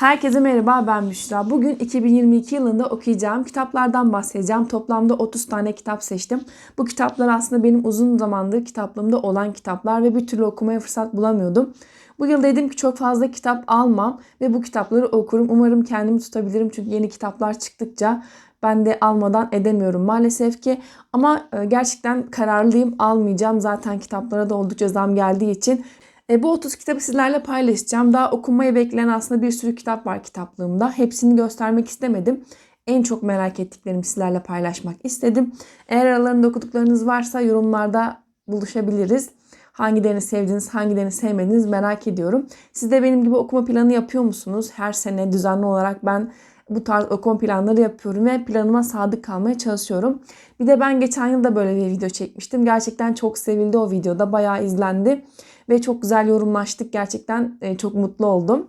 Herkese merhaba ben Büşra. Bugün 2022 yılında okuyacağım kitaplardan bahsedeceğim. Toplamda 30 tane kitap seçtim. Bu kitaplar aslında benim uzun zamandır kitaplığımda olan kitaplar ve bir türlü okumaya fırsat bulamıyordum. Bu yıl dedim ki çok fazla kitap almam ve bu kitapları okurum. Umarım kendimi tutabilirim çünkü yeni kitaplar çıktıkça ben de almadan edemiyorum maalesef ki. Ama e, gerçekten kararlıyım almayacağım. Zaten kitaplara da oldukça zam geldiği için e, bu 30 kitabı sizlerle paylaşacağım. Daha okunmayı bekleyen aslında bir sürü kitap var kitaplığımda. Hepsini göstermek istemedim. En çok merak ettiklerimi sizlerle paylaşmak istedim. Eğer aralarında okuduklarınız varsa yorumlarda buluşabiliriz. Hangilerini sevdiniz, hangilerini sevmediniz merak ediyorum. Siz de benim gibi okuma planı yapıyor musunuz? Her sene düzenli olarak ben bu tarz okuma planları yapıyorum ve planıma sadık kalmaya çalışıyorum. Bir de ben geçen yıl da böyle bir video çekmiştim. Gerçekten çok sevildi o videoda. Bayağı izlendi ve çok güzel yorumlaştık. Gerçekten e, çok mutlu oldum.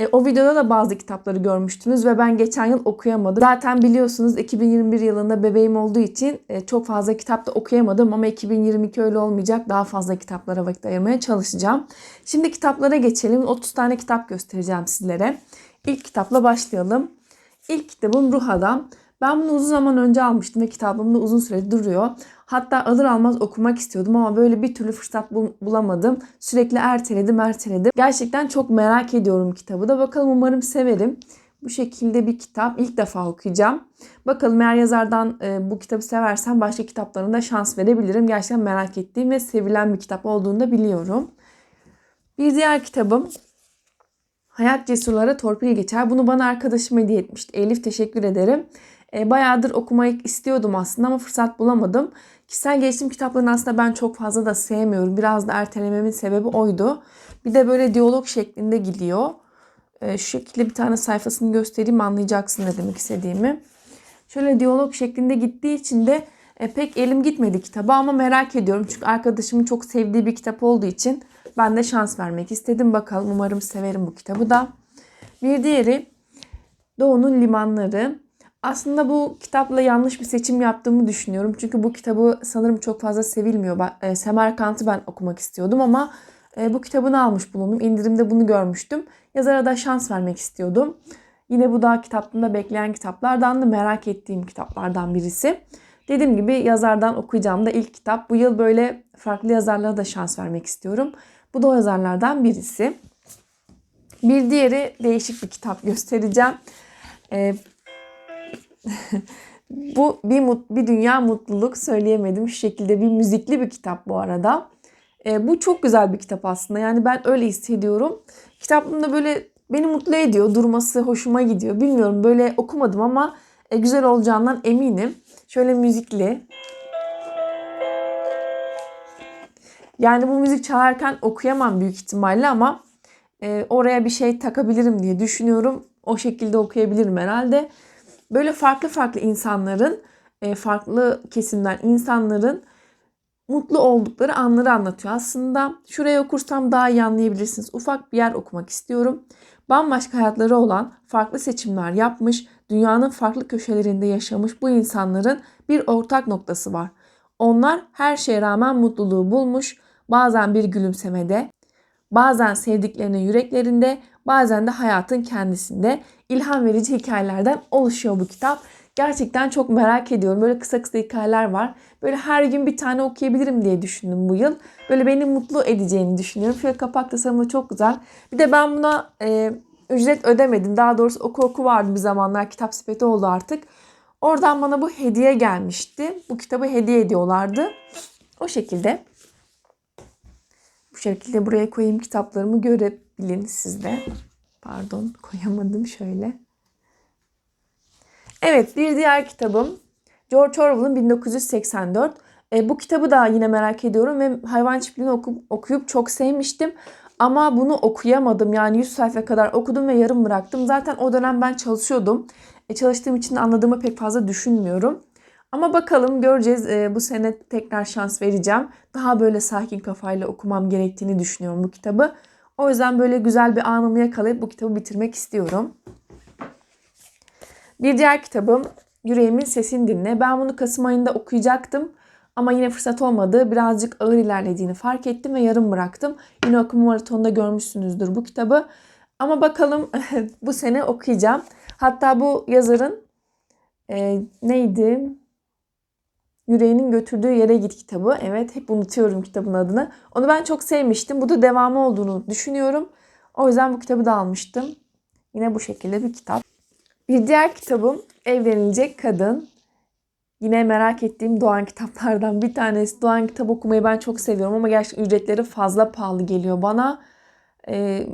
E, o videoda da bazı kitapları görmüştünüz ve ben geçen yıl okuyamadım. Zaten biliyorsunuz 2021 yılında bebeğim olduğu için e, çok fazla kitap da okuyamadım ama 2022 öyle olmayacak. Daha fazla kitaplara vakit ayırmaya çalışacağım. Şimdi kitaplara geçelim. 30 tane kitap göstereceğim sizlere. İlk kitapla başlayalım. İlk kitabım Ruh Adam. Ben bunu uzun zaman önce almıştım ve kitabımda uzun süre duruyor. Hatta alır almaz okumak istiyordum ama böyle bir türlü fırsat bulamadım. Sürekli erteledim erteledim. Gerçekten çok merak ediyorum kitabı da. Bakalım umarım severim. Bu şekilde bir kitap. ilk defa okuyacağım. Bakalım eğer yazardan e, bu kitabı seversem başka kitaplarına da şans verebilirim. Gerçekten merak ettiğim ve sevilen bir kitap olduğunu da biliyorum. Bir diğer kitabım Hayat Cesurlara Torpil Geçer. Bunu bana arkadaşım hediye etmişti. Elif teşekkür ederim. E, bayağıdır okumayı istiyordum aslında ama fırsat bulamadım. Kişisel gelişim kitaplarını aslında ben çok fazla da sevmiyorum. Biraz da ertelememin sebebi oydu. Bir de böyle diyalog şeklinde gidiyor. E, şu şekilde bir tane sayfasını göstereyim anlayacaksın ne demek istediğimi. Şöyle diyalog şeklinde gittiği için de e, pek elim gitmedi kitaba ama merak ediyorum. Çünkü arkadaşımın çok sevdiği bir kitap olduğu için ben de şans vermek istedim. Bakalım umarım severim bu kitabı da. Bir diğeri Doğu'nun Limanları. Aslında bu kitapla yanlış bir seçim yaptığımı düşünüyorum. Çünkü bu kitabı sanırım çok fazla sevilmiyor. E, Semerkant'ı ben okumak istiyordum ama e, bu kitabını almış bulundum. İndirimde bunu görmüştüm. Yazara da şans vermek istiyordum. Yine bu da kitaplarında bekleyen kitaplardan da merak ettiğim kitaplardan birisi. Dediğim gibi yazardan okuyacağım da ilk kitap. Bu yıl böyle farklı yazarlara da şans vermek istiyorum. Bu da o yazarlardan birisi. Bir diğeri değişik bir kitap göstereceğim. Bu bir, mut, bir dünya mutluluk söyleyemedim. Şu şekilde bir müzikli bir kitap bu arada. E, bu çok güzel bir kitap aslında. Yani ben öyle hissediyorum. Kitabımda böyle beni mutlu ediyor. Durması hoşuma gidiyor. Bilmiyorum böyle okumadım ama e, güzel olacağından eminim. Şöyle müzikli. Yani bu müzik çalarken okuyamam büyük ihtimalle ama e, oraya bir şey takabilirim diye düşünüyorum. O şekilde okuyabilirim herhalde böyle farklı farklı insanların, e, farklı kesimden insanların mutlu oldukları anları anlatıyor. Aslında şuraya okursam daha iyi anlayabilirsiniz. Ufak bir yer okumak istiyorum. Bambaşka hayatları olan, farklı seçimler yapmış, dünyanın farklı köşelerinde yaşamış bu insanların bir ortak noktası var. Onlar her şeye rağmen mutluluğu bulmuş, bazen bir gülümsemede, bazen sevdiklerinin yüreklerinde, bazen de hayatın kendisinde ilham verici hikayelerden oluşuyor bu kitap. Gerçekten çok merak ediyorum. Böyle kısa kısa hikayeler var. Böyle her gün bir tane okuyabilirim diye düşündüm bu yıl. Böyle beni mutlu edeceğini düşünüyorum. Şöyle kapak tasarımı çok güzel. Bir de ben buna e, ücret ödemedim. Daha doğrusu oku oku vardı bir zamanlar. Kitap sepeti oldu artık. Oradan bana bu hediye gelmişti. Bu kitabı hediye ediyorlardı. O şekilde. Bu şekilde buraya koyayım kitaplarımı görebilin siz de. Pardon koyamadım şöyle. Evet bir diğer kitabım George Orwell'ın 1984. E, bu kitabı da yine merak ediyorum ve hayvan çiftliğini oku, okuyup çok sevmiştim. Ama bunu okuyamadım. Yani 100 sayfa kadar okudum ve yarım bıraktım. Zaten o dönem ben çalışıyordum. E, çalıştığım için anladığımı pek fazla düşünmüyorum. Ama bakalım göreceğiz. E, bu sene tekrar şans vereceğim. Daha böyle sakin kafayla okumam gerektiğini düşünüyorum bu kitabı. O yüzden böyle güzel bir anımı yakalayıp bu kitabı bitirmek istiyorum. Bir diğer kitabım Yüreğimin Sesini Dinle. Ben bunu Kasım ayında okuyacaktım. Ama yine fırsat olmadı. Birazcık ağır ilerlediğini fark ettim ve yarım bıraktım. Yine okuma maratonunda görmüşsünüzdür bu kitabı. Ama bakalım bu sene okuyacağım. Hatta bu yazarın e, neydi? Yüreğinin götürdüğü yere git kitabı. Evet hep unutuyorum kitabın adını. Onu ben çok sevmiştim. Bu da devamı olduğunu düşünüyorum. O yüzden bu kitabı da almıştım. Yine bu şekilde bir kitap. Bir diğer kitabım Evlenilecek Kadın. Yine merak ettiğim Doğan kitaplardan bir tanesi. Doğan kitap okumayı ben çok seviyorum ama gerçekten ücretleri fazla pahalı geliyor bana. Ee,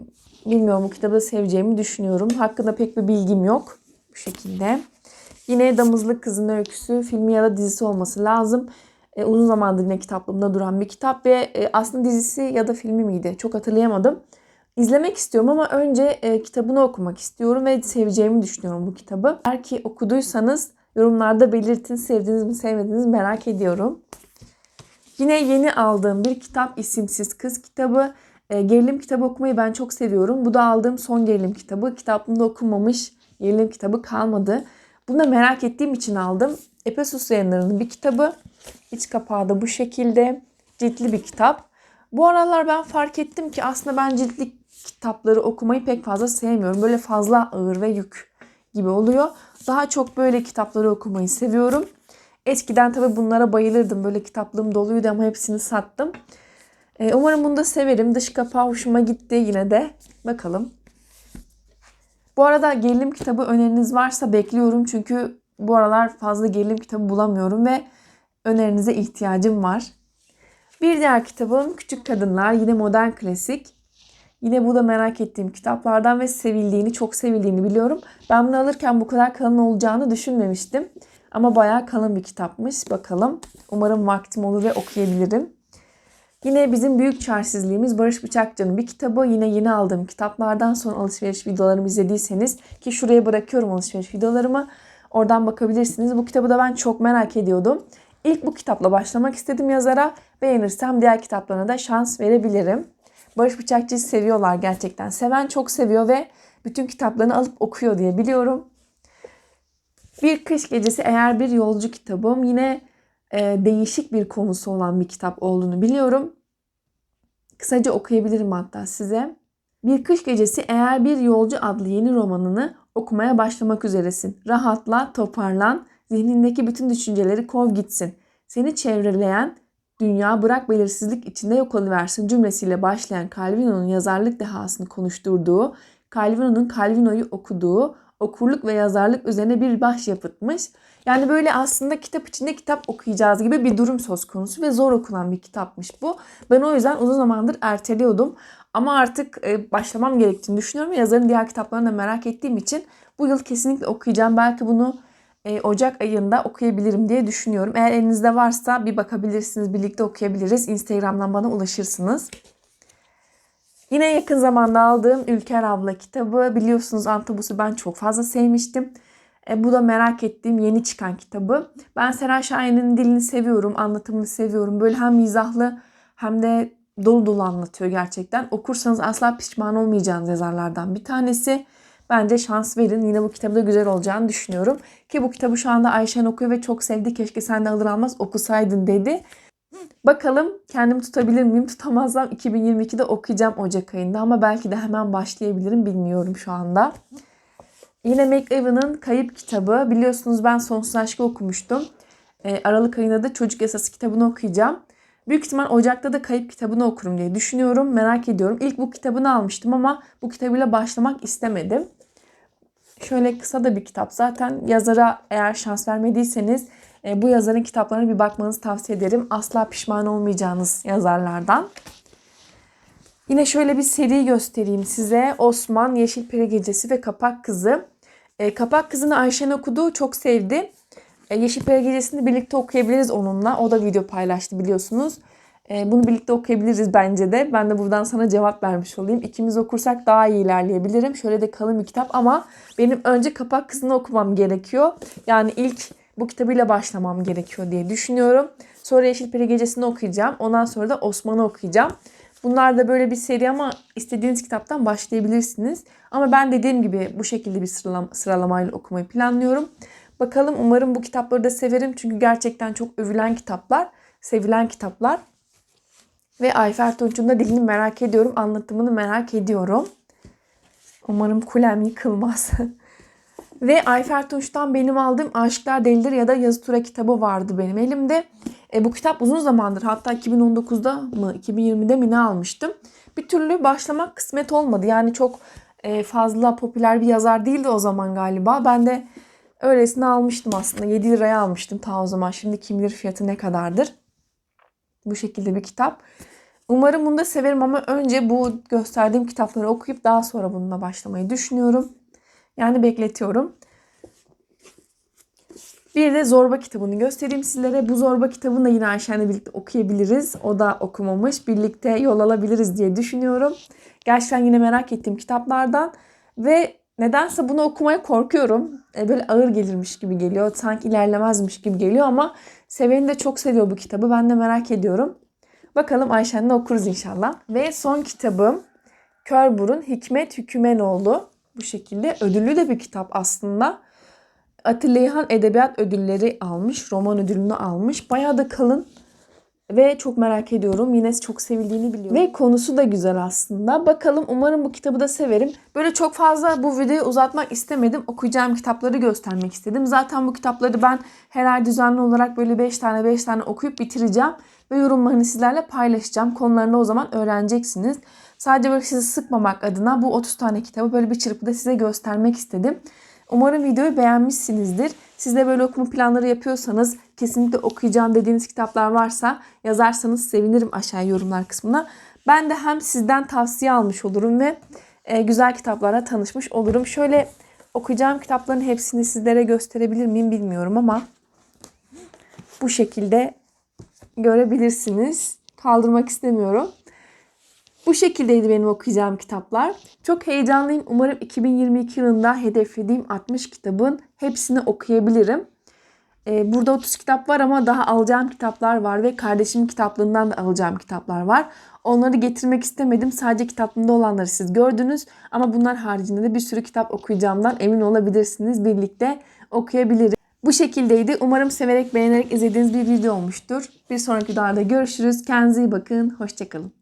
bilmiyorum bu kitabı seveceğimi düşünüyorum. Hakkında pek bir bilgim yok. Bu şekilde. Yine Damızlık Kızın Öyküsü filmi ya da dizisi olması lazım. Ee, uzun zamandır yine kitaplığımda duran bir kitap ve e, aslında dizisi ya da filmi miydi? Çok hatırlayamadım. İzlemek istiyorum ama önce e, kitabını okumak istiyorum ve seveceğimi düşünüyorum bu kitabı. Eğer ki okuduysanız yorumlarda belirtin sevdiğiniz mi sevmediğiniz merak ediyorum. Yine yeni aldığım bir kitap isimsiz kız kitabı. E, gerilim kitabı okumayı ben çok seviyorum. Bu da aldığım son gerilim kitabı. Kitaplığımda okunmamış gerilim kitabı kalmadı. Bunu da merak ettiğim için aldım. Epesus yayınlarının bir kitabı. İç kapağı da bu şekilde. Ciltli bir kitap. Bu aralar ben fark ettim ki aslında ben ciltli kitapları okumayı pek fazla sevmiyorum. Böyle fazla ağır ve yük gibi oluyor. Daha çok böyle kitapları okumayı seviyorum. Eskiden tabii bunlara bayılırdım. Böyle kitaplığım doluydu ama hepsini sattım. Ee, umarım bunu da severim. Dış kapağı hoşuma gitti yine de. Bakalım. Bu arada gerilim kitabı öneriniz varsa bekliyorum. Çünkü bu aralar fazla gerilim kitabı bulamıyorum ve önerinize ihtiyacım var. Bir diğer kitabım Küçük Kadınlar. Yine modern klasik. Yine bu da merak ettiğim kitaplardan ve sevildiğini, çok sevildiğini biliyorum. Ben bunu alırken bu kadar kalın olacağını düşünmemiştim. Ama bayağı kalın bir kitapmış. Bakalım. Umarım vaktim olur ve okuyabilirim. Yine bizim büyük çaresizliğimiz Barış Bıçakçı'nın bir kitabı. Yine yeni aldığım kitaplardan son alışveriş videolarımı izlediyseniz ki şuraya bırakıyorum alışveriş videolarımı. Oradan bakabilirsiniz. Bu kitabı da ben çok merak ediyordum. İlk bu kitapla başlamak istedim yazara. Beğenirsem diğer kitaplarına da şans verebilirim. Barış Bıçakçı'yı seviyorlar gerçekten. Seven çok seviyor ve bütün kitaplarını alıp okuyor diye biliyorum. Bir Kış Gecesi eğer bir yolcu kitabım. Yine değişik bir konusu olan bir kitap olduğunu biliyorum. Kısaca okuyabilirim hatta size. Bir Kış Gecesi eğer bir yolcu adlı yeni romanını okumaya başlamak üzeresin. Rahatla, toparlan, zihnindeki bütün düşünceleri kov gitsin. Seni çevreleyen dünya bırak belirsizlik içinde yok oluversin cümlesiyle başlayan Calvino'nun yazarlık dehasını konuşturduğu, Calvino'nun Calvino'yu okuduğu, okurluk ve yazarlık üzerine bir baş yapıtmış. Yani böyle aslında kitap içinde kitap okuyacağız gibi bir durum söz konusu ve zor okunan bir kitapmış bu. Ben o yüzden uzun zamandır erteliyordum. Ama artık e, başlamam gerektiğini düşünüyorum. Yazarın diğer kitaplarını da merak ettiğim için bu yıl kesinlikle okuyacağım. Belki bunu e, Ocak ayında okuyabilirim diye düşünüyorum. Eğer elinizde varsa bir bakabilirsiniz, birlikte okuyabiliriz. Instagram'dan bana ulaşırsınız. Yine yakın zamanda aldığım Ülker Abla kitabı. Biliyorsunuz Antobus'u ben çok fazla sevmiştim. E, bu da merak ettiğim yeni çıkan kitabı. Ben Seren Şahin'in dilini seviyorum, anlatımını seviyorum. Böyle hem mizahlı hem de dolu dolu anlatıyor gerçekten. Okursanız asla pişman olmayacağınız yazarlardan bir tanesi. Bence şans verin. Yine bu kitabı da güzel olacağını düşünüyorum. Ki bu kitabı şu anda Ayşen okuyor ve çok sevdi. Keşke sen de alır almaz okusaydın dedi. Bakalım kendimi tutabilir miyim? Tutamazsam 2022'de okuyacağım Ocak ayında ama belki de hemen başlayabilirim bilmiyorum şu anda. Yine McEwan'ın Kayıp kitabı. Biliyorsunuz ben Sonsuz Aşkı okumuştum. Ee, Aralık ayında da Çocuk Yasası kitabını okuyacağım. Büyük ihtimal Ocak'ta da Kayıp kitabını okurum diye düşünüyorum. Merak ediyorum. İlk bu kitabını almıştım ama bu kitabıyla başlamak istemedim. Şöyle kısa da bir kitap. Zaten yazara eğer şans vermediyseniz bu yazarın kitaplarına bir bakmanızı tavsiye ederim. Asla pişman olmayacağınız yazarlardan. Yine şöyle bir seri göstereyim size. Osman, Yeşil Peri Gecesi ve Kapak Kızı. E, Kapak Kızı'nı Ayşen okudu. Çok sevdi. E, Yeşil Peri Gecesi'ni birlikte okuyabiliriz onunla. O da video paylaştı biliyorsunuz. E, bunu birlikte okuyabiliriz bence de. Ben de buradan sana cevap vermiş olayım. İkimiz okursak daha iyi ilerleyebilirim. Şöyle de kalın bir kitap ama benim önce Kapak Kızı'nı okumam gerekiyor. Yani ilk bu kitabıyla başlamam gerekiyor diye düşünüyorum. Sonra Yeşil Peri Gecesi'ni okuyacağım. Ondan sonra da Osman'ı okuyacağım. Bunlar da böyle bir seri ama istediğiniz kitaptan başlayabilirsiniz. Ama ben dediğim gibi bu şekilde bir sıralama, sıralamayla okumayı planlıyorum. Bakalım umarım bu kitapları da severim. Çünkü gerçekten çok övülen kitaplar, sevilen kitaplar. Ve Ayfer Tunç'un da dilini merak ediyorum, anlatımını merak ediyorum. Umarım kulem yıkılmaz. Ve Ayfer Tunç'tan benim aldığım Aşıklar Delidir ya da Yazı Tura kitabı vardı benim elimde. E, bu kitap uzun zamandır hatta 2019'da mı 2020'de mi ne almıştım. Bir türlü başlamak kısmet olmadı. Yani çok e, fazla popüler bir yazar değildi o zaman galiba. Ben de öylesine almıştım aslında. 7 liraya almıştım ta o zaman. Şimdi kim bilir fiyatı ne kadardır. Bu şekilde bir kitap. Umarım bunu da severim ama önce bu gösterdiğim kitapları okuyup daha sonra bununla başlamayı düşünüyorum. Yani bekletiyorum. Bir de Zorba kitabını göstereyim sizlere. Bu Zorba kitabını da yine Ayşen'le birlikte okuyabiliriz. O da okumamış. Birlikte yol alabiliriz diye düşünüyorum. Gerçekten yine merak ettiğim kitaplardan. Ve nedense bunu okumaya korkuyorum. E, Böyle ağır gelirmiş gibi geliyor. Sanki ilerlemezmiş gibi geliyor ama seveni de çok seviyor bu kitabı. Ben de merak ediyorum. Bakalım Ayşen'le okuruz inşallah. Ve son kitabım Kör Burun Hikmet Hükümenoğlu. Bu şekilde ödüllü de bir kitap aslında. Atilla İlhan Edebiyat Ödülleri almış. Roman ödülünü almış. Bayağı da kalın. Ve çok merak ediyorum. Yine çok sevildiğini biliyorum. Ve konusu da güzel aslında. Bakalım umarım bu kitabı da severim. Böyle çok fazla bu videoyu uzatmak istemedim. Okuyacağım kitapları göstermek istedim. Zaten bu kitapları ben her ay düzenli olarak böyle 5 tane 5 tane okuyup bitireceğim. Ve yorumlarını sizlerle paylaşacağım. Konularını o zaman öğreneceksiniz. Sadece böyle sizi sıkmamak adına bu 30 tane kitabı böyle bir çırpıda size göstermek istedim. Umarım videoyu beğenmişsinizdir. Siz de böyle okuma planları yapıyorsanız kesinlikle okuyacağım dediğiniz kitaplar varsa yazarsanız sevinirim aşağı yorumlar kısmına. Ben de hem sizden tavsiye almış olurum ve e, güzel kitaplara tanışmış olurum. Şöyle okuyacağım kitapların hepsini sizlere gösterebilir miyim bilmiyorum ama bu şekilde görebilirsiniz. Kaldırmak istemiyorum. Bu şekildeydi benim okuyacağım kitaplar. Çok heyecanlıyım. Umarım 2022 yılında hedeflediğim 60 kitabın hepsini okuyabilirim. Ee, burada 30 kitap var ama daha alacağım kitaplar var ve kardeşimin kitaplığından da alacağım kitaplar var. Onları getirmek istemedim. Sadece kitaplığında olanları siz gördünüz. Ama bunlar haricinde de bir sürü kitap okuyacağımdan emin olabilirsiniz. Birlikte okuyabiliriz. Bu şekildeydi. Umarım severek beğenerek izlediğiniz bir video olmuştur. Bir sonraki videoda görüşürüz. Kendinize iyi bakın. Hoşçakalın.